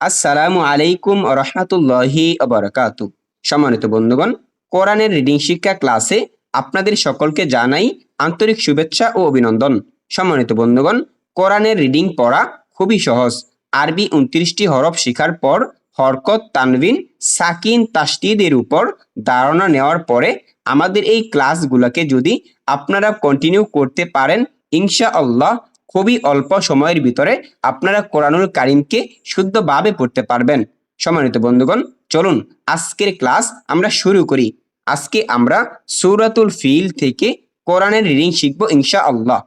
আসসালামু আলাইকুম রহমতুল্লাহি আবরকাতু সম্মানিত বন্ধুগণ, কোরআনের রিডিং শিক্ষা ক্লাসে আপনাদের সকলকে জানাই আন্তরিক শুভেচ্ছা ও অভিনন্দন। সম্মানিত বন্ধুগণ, কোরআনের রিডিং পড়া খুবই সহজ। আরবি উনত্রিশটি হরফ শেখার পর হরকত, তানবিন, সাকিন তাস্তিদের উপর ধারণা নেওয়ার পরে আমাদের এই ক্লাসগুলোকে যদি আপনারা কন্টিনিউ করতে পারেন ইনশা আল্লাহ খুবই অল্প সময়ের ভিতরে আপনারা কোরআনুল কারিমকে শুদ্ধভাবে পড়তে পারবেন সম্মানিত বন্ধুগণ চলুন আজকের ক্লাস আমরা শুরু করি আজকে আমরা সূরাতুল ফিল থেকে কোরআনের রিডিং শিখব ইনশা আল্লাহ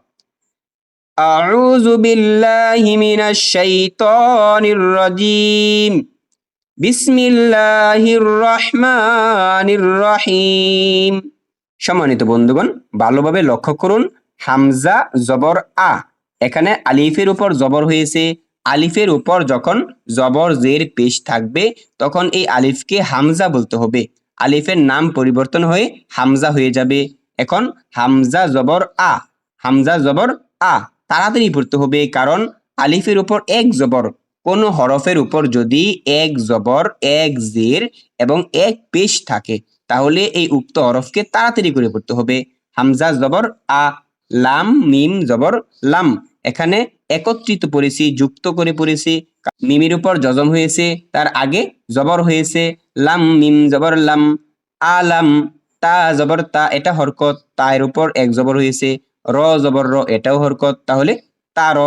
أعوذ بالله من الشيطان الرجيم بسم الله الرحمن الرحيم সম্মানিত বন্ধুগণ ভালোভাবে লক্ষ্য করুন হামজা জবর আ এখানে আলিফের উপর জবর হয়েছে। আলিফের উপর যখন জবর জের পেশ থাকবে, তখন এই আলিফকে হামজা বলতে হবে। আলিফের নাম পরিবর্তন হয়ে হামজা হয়ে যাবে। এখন হামজা জবর আ, হামজা জবর আ, তাড়াতাড়ি পড়তে হবে কারণ আলিফের উপর এক জবর। কোন হরফের উপর যদি এক জবর, এক জের এবং এক পেশ থাকে, তাহলে এই উক্ত হরফকে তাড়াতাড়ি করে পড়তে হবে। হামজা জবর আ, লাম, মিম জবর লাম। এখানে একত্রিত পড়েছি, যুক্ত করে পড়েছি। মিমের উপর জজম হয়েছে, তার আগে জবর হয়েছে। লাম মিম জবর লাম আলাম তা জবর, তা এটা হরকত তার উপর এক জবর হয়েছে। র জবর, র এটাও হরকত, তাহলে তার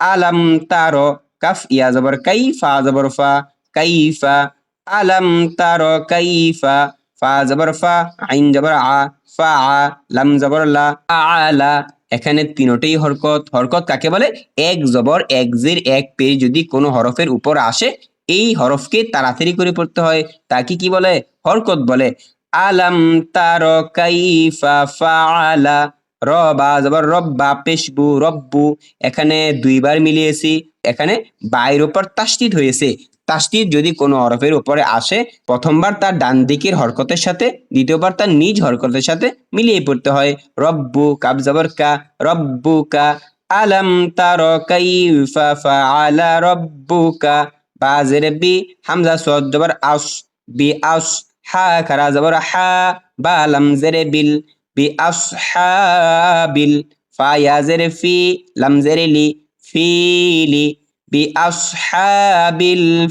আলাম তার কাফ, ইয়া জবর, কাইফা জবর, ফা, কাইফা। আলাম তার কাইফা, ফা জবর, ফা, আইন জবর, আ, ফা, আ, লাম জবর, লা আলা এখানে তিনটেই হরকত। হরকত কাকে বলে? এক জবর, এক জের, এক পেজ যদি কোনো হরফের উপর আসে, এই হরফকে তাড়াতাড়ি করে পড়তে হয়। তাকে কি বলে? হরকত বলে। আলাম তার কাইফা রবা জবর, রব্বা পেশবু, রব্বু। এখানে দুইবার মিলিয়েছি। এখানে বাইর উপর তাসদিদ হয়েছে। তাসদিদ যদি কোনো হরফের উপরে আসে, প্রথমবার তার ডান দিকের হরকতের সাথে, দ্বিতীয়বার তার নিজ হরকতের সাথে মিলিয়ে পড়তে হয়। রব্বু কাব জবর কা রব্বু কা আলাম তার কাইফা ফাআলা রব্বুকা। বাজের বি, হামজা সদ আস, বি আস হা, খারা জবর হা, বা লাম জেরে বিল, বি আসহাবিল ফা, ইয়া জেরে ফি, লাম জেরে লি ফিলি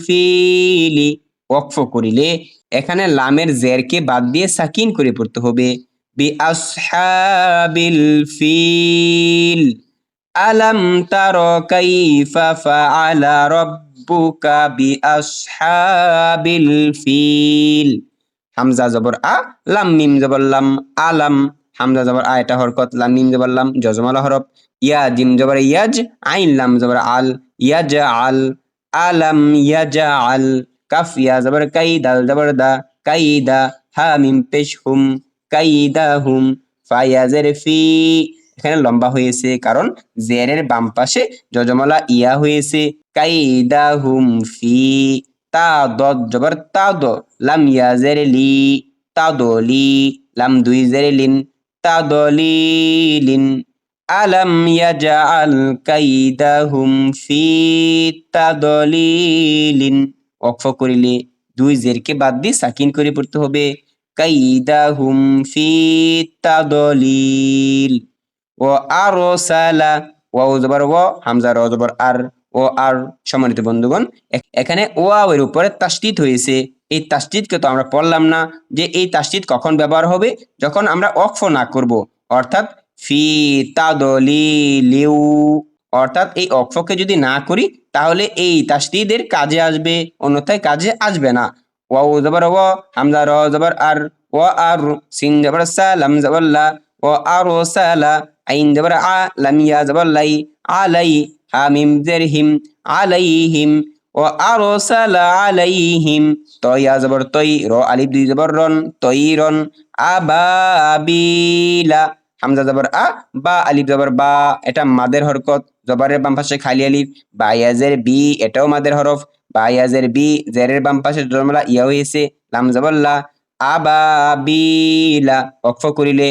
ফিলি। ওয়াকফ করিলে এখানে লামের জেরকে বাদ দিয়ে সাকিন করে পড়তে হবে। বি ফিল। আলাম তার কাইফা ফাআলা ফিল। হামজা জবর আ, লাম মিম জবর লাম, আলাম, হামজা জবর আ, এটা হরকত, লাম মিম জবর লাম, জজমালা হরফ। ইয়া জিম জবর ইয়াজ আইন লাম জবর আল ইয়াজ আল আলাম ইয়াজ আল কাফ ইয়া জবর কাই দাল জবর দা কাইদা হা মিম পেশ হুম কাইদা হুম ফায়াজের ফি। এখানে লম্বা হয়েছে, কারণ জেরের বাম পাশে যজমালা ইয়া হয়েছে, কাইদা হুম ফি। তা দ জবর তা দ, লাম ইয়া জেরে লি, তা দো লি, লাম দুই জেরে লিন, তা দ লি লিন। আলাম ইয়াজআল কাইদাহুম ফি তাদলিলিন। ওকফ করিলে দুই জেরকে বাদ দিয়ে সাকিন করে পড়তে হবে। কাইদাহুম ফি তাদলিল। ও আরসালা ওয়াও জবর ও, হামজা র জবর আর, ও আর, সম্মানিত বন্ধুগণ এখানে ওয়াও এর উপরে তাসদিদ হয়েছে। এই তাসদিদকে তো আমরা পড়লাম না যে এই তাসদিদ কখন ব্যবহার হবে, যখন আমরা অক্ফ না করব। অর্থাৎ ফি তাদলিলিউ। অর্থাৎ এই অক্ষকে যদি না করি, তাহলে এই তাসদিদের কাজে আসবে, অন্যথায় কাজে আসবে না। ওয়াও জবর ও, হামজা র জবর আর, ও আর, সিন জবর সা, লাম জবর লা, ও আর, ও সালা আইন জবর আ, লাম ইয়া জবর লাই আলাই হা, মিম, জের, হিম আলাইহিম ও আর, ও সালা আলাইহিম তয়া জবর তই র, আলিফ, দুই জবর রন তই রন আবাবিলা হামজা জবর আ, বা আলিফ জবর বা, এটা মাদের হরকত। জবরের বাম পাশে খালি আলিফ বা ইয়াজের বি, এটাও মাদের হরফ। বা ইয়াজের বি, জেরের বাম পাশে জমলা ইয়া হয়েছে লাম জবল্লা আবাবিলা অক্ষ করিলে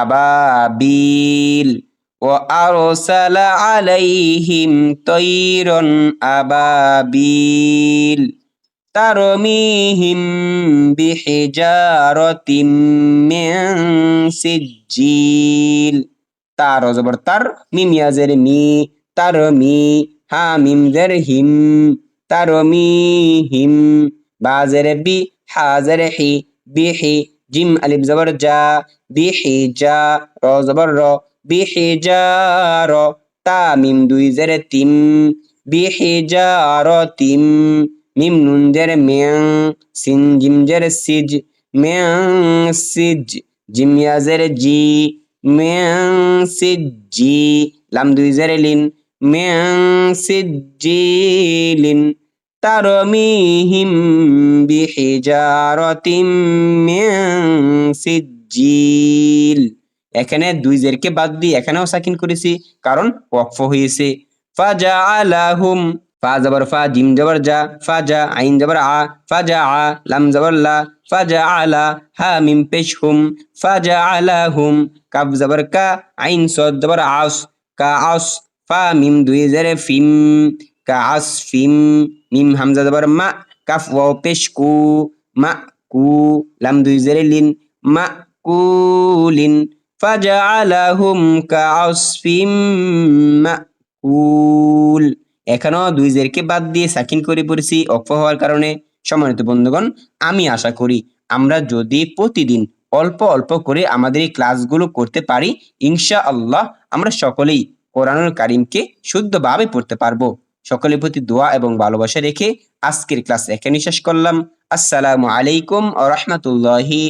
আবাবিল ও আরসালা আলাইহিম তৈরন আবাবিল ترميهم بحجارة من سجيل তার জবর তার মিম ইয়াজের মি তার মি হা মিম জের হিম তার মি হিম বাজের বি হাজের হি বিহি জিম আলিফ জবর যা বিহি যা র জবর র বিহি যা র তা মিম দুই জের তিম বিহি যা র তিম মিম নুন জের মেং সিন জিম জের সিজ মেং সিজ, জিম ইয়াজের জি মেং সিজি লাম দুই জেরে লিন মেং সিজিলিন তারমিহিম বিহিজারতিম মেং সিজিল এখানে দুই জেরকে বাদ দিয়ে এখানেও সাকিন করেছি, কারণ ওয়াকফ হয়েছে ফাজা আলাহুম ফা জবর ফা, জিম জবর জা ফাজা আইন জবর আ ফাজা আ, লাম জবর লা ফাজা আলা হা মিম পেশ হুম ফাজা আলাহুম কাফ জবর কা, আইন সদ জবর আস, কা আস, ফা মিম দুই জেরে ফিম, কা আস ফিম, মিম হামজা জবর মা, কাফ ওয়াও পেশ কু, মা কু, লাম দুই জেরে লিন, মা কুলিন ফাজআলাহুম কাআসফিম মাকুল এখানেও দুই জেরকে বাদ দিয়ে সাকিন করে পড়েছি অক্ষ হওয়ার কারণে। সম্মানিত বন্ধুগণ, আমি আশা করি আমরা যদি প্রতিদিন অল্প অল্প করে আমাদের এই ক্লাসগুলো করতে পারি ইনশা আল্লাহ আমরা সকলেই কোরআনুল কারিমকে শুদ্ধভাবে পড়তে পারব। সকলের প্রতি দোয়া এবং ভালোবাসা রেখে আজকের ক্লাস এখানে শেষ করলাম। আসসালামু আলাইকুম আ রহমতুল্লাহি